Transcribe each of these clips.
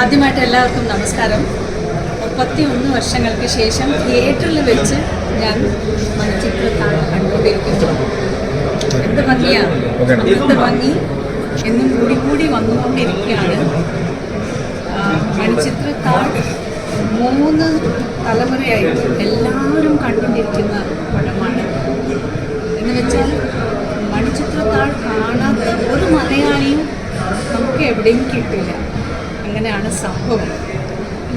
ആദ്യമായിട്ട് എല്ലാവർക്കും നമസ്കാരം. മുപ്പത്തി ഒന്ന് വർഷങ്ങൾക്ക് ശേഷം തിയേറ്ററിൽ വെച്ച് ഞാൻ മണിച്ചിത്രത്താണ് കണ്ടുകൊണ്ടിരിക്കുന്നു. എന്ത് ഭംഗിയാണ് എന്ത് ഭംഗി? എന്നും കൂടി കൂടി വന്നുകൊണ്ടിരിക്കുകയാണ്. മണിച്ചിത്രത്താൾ മൂന്ന് തലമുറയായിട്ട് എല്ലാവരും കണ്ടുകൊണ്ടിരിക്കുന്ന പടമാണ്. എന്ന് വെച്ചാൽ മണിച്ചിത്രത്താൾ കാണാത്ത ഒരു മലയാളിയും നമുക്ക് എവിടെയും കിട്ടില്ല. അങ്ങനെയാണ് സംഭവം.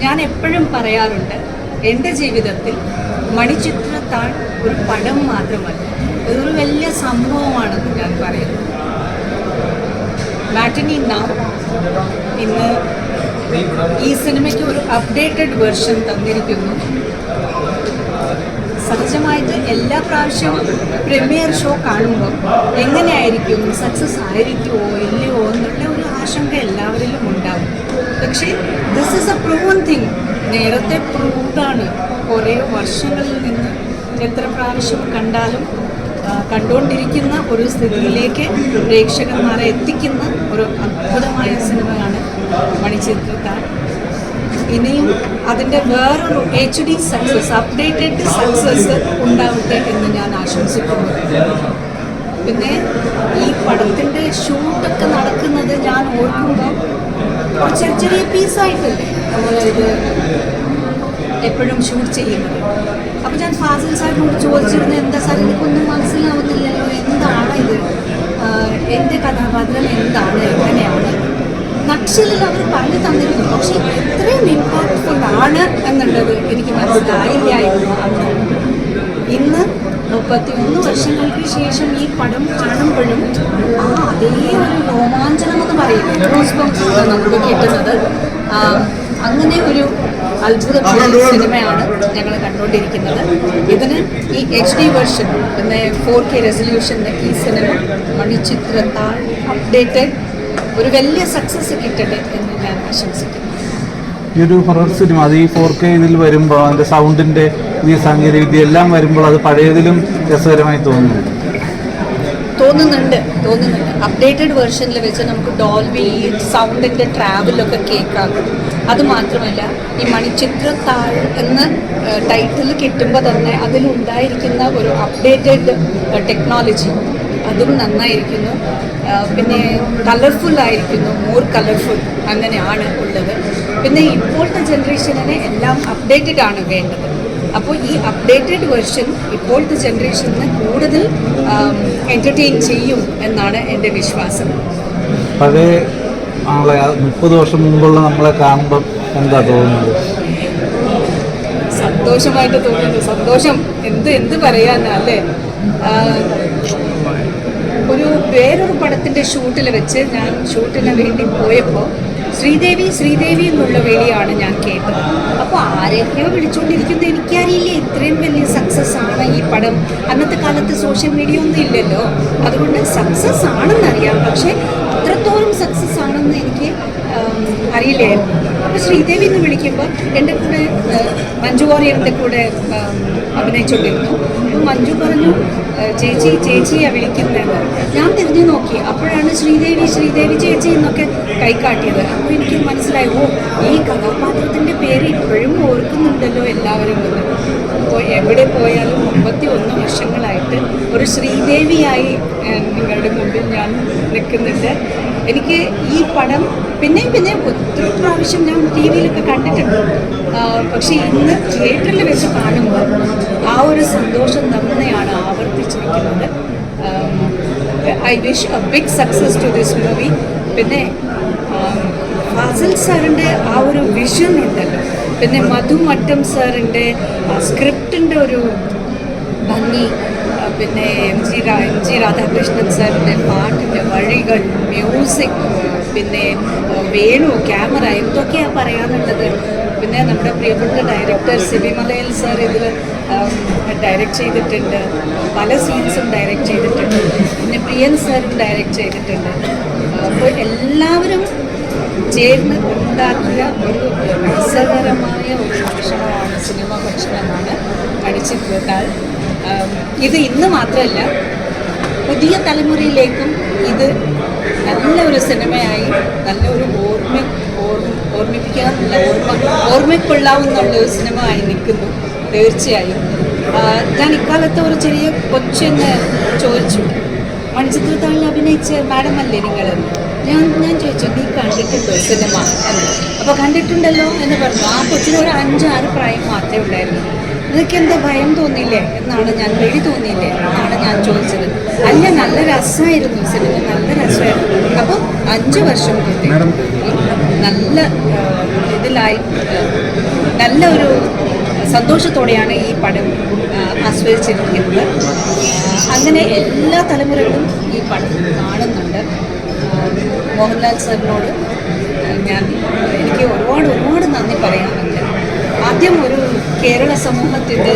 ഞാൻ എപ്പോഴും പറയാറുണ്ട് എന്റെ ജീവിതത്തിൽ മണിച്ചിത്രത്താൾ ഒരു പടം മാത്രമല്ല ഇതൊരു വലിയ സംഭവമാണെന്ന് ഞാൻ പറയുന്നു. മാറ്റിനി നാം ഇന്ന് ഈ സിനിമയ്ക്ക് ഒരു അപ്ഡേറ്റഡ് വേർഷൻ തന്നിരിക്കുന്നു. എല്ലാ പ്രാവശ്യവും പ്രീമിയർ ഷോ കാണുമ്പോൾ എങ്ങനെയായിരിക്കും? സക്സസ് ആയിരിക്കുമോ ഇല്ലയോ? എന്നുള്ള ഒരു ആശങ്ക എല്ലാവരിലും ഉണ്ടാവും. പക്ഷേ this is a proven thing നേരത്തെ പ്രൂവ്ഡാണ് കുറേ വർഷങ്ങളിൽ നിന്ന് എത്ര പ്രാവശ്യം കണ്ടാലും കണ്ടുകൊണ്ടിരിക്കുന്ന ഒരു സ്ഥിതിയിലേക്ക് പ്രേക്ഷകന്മാരെ എത്തിക്കുന്ന ഒരു അത്ഭുതമായ സിനിമയാണ് മണിച്ചിത്രത്താൻ. ഇനിയും അതിന്റെ വേറൊരു H D success updated success ഉണ്ടാവട്ടെ എന്ന് ഞാൻ ആശംസിക്കുന്നു. പിന്നെ ഈ പടത്തിന്റെ ഷൂട്ടൊക്കെ നടക്കുന്നത് ഞാൻ ഓർക്കുമ്പോൾ ചെറിയ ചെറിയ പീസായിട്ടല്ലേ നമ്മളിത് എപ്പോഴും ഷൂട്ട് ചെയ്യുന്നത്. അപ്പോൾ ഞാൻ ഫാസിൽ സാറിനോട് ചോദിച്ചിരുന്നു എന്താ സാർ എനിക്കൊന്നും മനസ്സിലാവുന്നില്ലല്ലോ എന്താണ് ഇത്? എന്റെ കഥാപാത്രം എന്താണ്? എങ്ങനെയാണ്? നക്ഷലിൽ അവർ പറഞ്ഞു തന്നിരുന്നു പക്ഷേ ഇത്രയും ഇമ്പാക്ട്ഫുൾ ആണ് എന്നുള്ളത് എനിക്ക് മനസ്സിലായില്ലായിരുന്നു അന്ന് ഇന്ന് മുപ്പത്തി ഒന്ന് വർഷങ്ങൾക്ക് ശേഷം ഈ പടം കാണുമ്പോഴും ആ അതേ ഒരു രോമാഞ്ചനം എന്ന് പറയുന്നത് നമുക്ക് കിട്ടുന്നത്. അങ്ങനെ ഒരു അത്ഭുത സിനിമയാണ് ഞങ്ങൾ കണ്ടുകൊണ്ടിരിക്കുന്നത്. ഇതിന് ഈ എച്ച് ഡി വെർഷൻ പിന്നെ ഫോർ കെ റെസൊല്യൂഷന്റെ ഈ സിനിമ മണിച്ചിത്രത്താൾ അപ്ഡേറ്റഡ് ഒരു വലിയ സക്സസ് കിട്ടട്ടെ എന്ന് ഞാൻ ആശംസിക്കുന്നു. ഈ ഒരു ഹൊറർ സിനിമ അത് ഈ ഫോർ കെ ഇതിൽ വരുമ്പോൾ അതിന്റെ സൗണ്ടിന്റെ ഈ സാങ്കേതിക വിദ്യ എല്ലാം വരുമ്പോൾ അത് പഴയതിലും രസകരമായി തോന്നുന്നു. തോന്നുന്നുണ്ട് തോന്നുന്നുണ്ട്. അപ്ഡേറ്റഡ് വേർഷനിൽ വെച്ച് നമുക്ക് ഡോൾബി സൗണ്ടിന്റെ ട്രാവലൊക്കെ കേൾക്കാം അത് മാത്രമല്ല ഈ മണിച്ചിത്രത്താൾ എന്ന ടൈറ്റിൽ കിട്ടുമ്പോൾ തന്നെ അതിലുണ്ടായിരിക്കുന്ന ഒരു അപ്ഡേറ്റഡ് ടെക്നോളജി അതും നന്നായിരിക്കുന്നു. പിന്നെ കളർഫുൾ ആയിരിക്കുന്നു മോർ കളർഫുൾ അങ്ങനെയാണ് ഉള്ളത്. പിന്നെ ഇപ്പോഴത്തെ ജനറേഷനിനെ എല്ലാം അപ്ഡേറ്റഡ് ആണ് വേണ്ടത്. അപ്പോൾ ഈ അപ്ഡേറ്റഡ് വെർഷൻ ഇപ്പോഴത്തെ ജനറേഷനിൽ കൂടുതൽ എന്റർടൈൻ ചെയ്യും എന്നാണ് എന്റെ വിശ്വാസം. പഴയ നമ്മളെ മുപ്പത് വർഷം മുമ്പുള്ള നമ്മളെ കാണുമ്പം എന്താ തോന്നുന്നത്? സന്തോഷമായിട്ട് തോന്നുന്നു. സന്തോഷം. എന്ത് എന്ത് പറയാനാ അല്ലേ? ഒരു വേറൊരു പടത്തിന്റെ ഷൂട്ടിൽ വെച്ച് ഞാൻ ഷൂട്ടിന് വേണ്ടി പോയപ്പോൾ ശ്രീദേവി ശ്രീദേവി എന്നുള്ള വിളിയാണ് ഞാൻ കേട്ടത്. അപ്പോൾ ആരെയൊക്കെയോ വിളിച്ചുകൊണ്ടിരിക്കുന്നത് എനിക്കറിയില്ല ഇത്രയും വലിയ സക്സസ് ആണ് ഈ പടം. അന്നത്തെ കാലത്ത് സോഷ്യൽ മീഡിയ ഒന്നും ഇല്ലല്ലോ. അതുകൊണ്ട് സക്സസ് ആണെന്നറിയാം. പക്ഷേ അത്രത്തോളം സക്സസ് ആണെന്ന് എനിക്ക് അറിയില്ലായിരുന്നു. അപ്പോൾ ശ്രീദേവി എന്ന് വിളിക്കുമ്പോൾ എന്റെ കൂടെ മഞ്ജു വാര്യറിന്റെ കൂടെ അഭിനയിച്ചുകൊണ്ടിരുന്നു മഞ്ജു പറഞ്ഞു ചേച്ചി ചേച്ചിയെ വിളിക്കുന്നത് ഞാൻ തിരിഞ്ഞു നോക്കി. അപ്പോഴാണ് ശ്രീദേവി ശ്രീദേവി ചേച്ചി എന്നൊക്കെ കൈക്കാട്ടിയത് അപ്പോൾ എനിക്ക് മനസ്സിലായി ഓ ഈ കഥാപാത്രത്തിന്റെ പേര് ഇപ്പോഴും ഓർക്കുന്നുണ്ടല്ലോ എല്ലാവരും എന്ന്. അപ്പോൾ എവിടെ പോയാലും മുപ്പത്തി ഒന്ന് വർഷങ്ങളായിട്ട് ഒരു ശ്രീദേവിയായി നിങ്ങളുടെ മുമ്പിൽ ഞാൻ നിൽക്കുന്നുണ്ട്. എനിക്ക് ഈ പടം പിന്നെയും പിന്നെയും ഒത്തിരി പ്രാവശ്യം ഞാൻ ടി വിയിലൊക്കെ കണ്ടിട്ടുണ്ട്. പക്ഷേ ഇന്ന് തിയേറ്ററിൽ വെച്ച് കാണുമ്പോൾ ആ ഒരു സന്തോഷം തന്നെയാണ് ആവർത്തിച്ചിരിക്കുന്നത്. I wish a big success to this movie. പിന്നെ ഫാസിൽ സാറിന്റെ ആ ഒരു വിഷൻ ഉണ്ടല്ലോ. പിന്നെ മധു മട്ടം സാറിന്റെ സ്ക്രിപ്റ്റിന്റെ ഒരു ഭംഗി പിന്നെ M G M G Radhakrishnan സാറിന്റെ പാട്ടിന്റെ വഴികൾ മ്യൂസിക് പിന്നെ വേണു ക്യാമറ എന്തൊക്കെയാണ് പറയാനുള്ളത്? പിന്നെ നമ്മുടെ പ്രിയപ്പെട്ട ഡയറക്ടർ സിബി മലയൽ സാർ ഇതിൽ ഡയറക്റ്റ് ചെയ്തിട്ടുണ്ട്. പല സീൻസും ഡയറക്റ്റ് ചെയ്തിട്ടുണ്ട്. പിന്നെ പ്രിയൻ സാറും ഡയറക്റ്റ് ചെയ്തിട്ടുണ്ട്. അപ്പോൾ എല്ലാവരും ചേർന്ന് ഉണ്ടാക്കിയ ഒരു രസകരമായ ഒരു ഭക്ഷണമാണ് സിനിമ ഭക്ഷണമാണ്. അടിച്ചിട്ടാൽ ഇത് ഇന്ന് മാത്രമല്ല പുതിയ തലമുറയിലേക്കും ഇത് നല്ലൊരു സിനിമയായി നല്ലൊരു ഓർമ്മ ഓർമ്മിപ്പിക്കുക ഓർമ്മിപ്പിക്കാനുള്ള ഓർമ്മ ഓർമ്മക്കൊള്ളാവുന്നുള്ള ഒരു സിനിമ ആയി നിൽക്കുന്നു തീർച്ചയായും. ഞാൻ ഇക്കാലത്ത് ഒരു ചെറിയ കൊച്ചെന്ന് ചോദിച്ചു മണിച്ചിത്രത്താഴിൽ അഭിനയിച്ച മാഡം അല്ലേ നിങ്ങൾ ഞാൻ ഞാൻ ചോദിച്ചു നീ കണ്ടിട്ടുണ്ടോ സിനിമ? എന്ന്. അപ്പോൾ കണ്ടിട്ടുണ്ടല്ലോ എന്ന് പറഞ്ഞു. ആ കൊച്ചിന് ഒരു അഞ്ചാറ് പ്രായം മാത്രമേ ഉണ്ടായിരുന്നു നിനക്ക് എന്താ ഭയം തോന്നിയില്ലേ എന്നാണ് ഞാൻ പേടി തോന്നിയില്ലേ എന്നാണ് ഞാൻ ചോദിച്ചത്. അല്ല നല്ല രസമായിരുന്നു സിനിമ നല്ല രസമായിരുന്നു. അപ്പോൾ അഞ്ച് വർഷം നല്ല ഇതിലായി നല്ല ഒരു സന്തോഷത്തോടെയാണ് ഈ പടം ആസ്വദിച്ചിരിക്കുന്നത്. അങ്ങനെ എല്ലാ തലമുറകളും ഈ പടം കാണുന്നുണ്ട്. മോഹൻലാൽ സാറിനോട് ഞാൻ എനിക്ക് ഒരുപാട് ഒരുപാട് നന്ദി പറയാനുണ്ട് ആദ്യം ഒരു കേരള സമൂഹത്തിന്റെ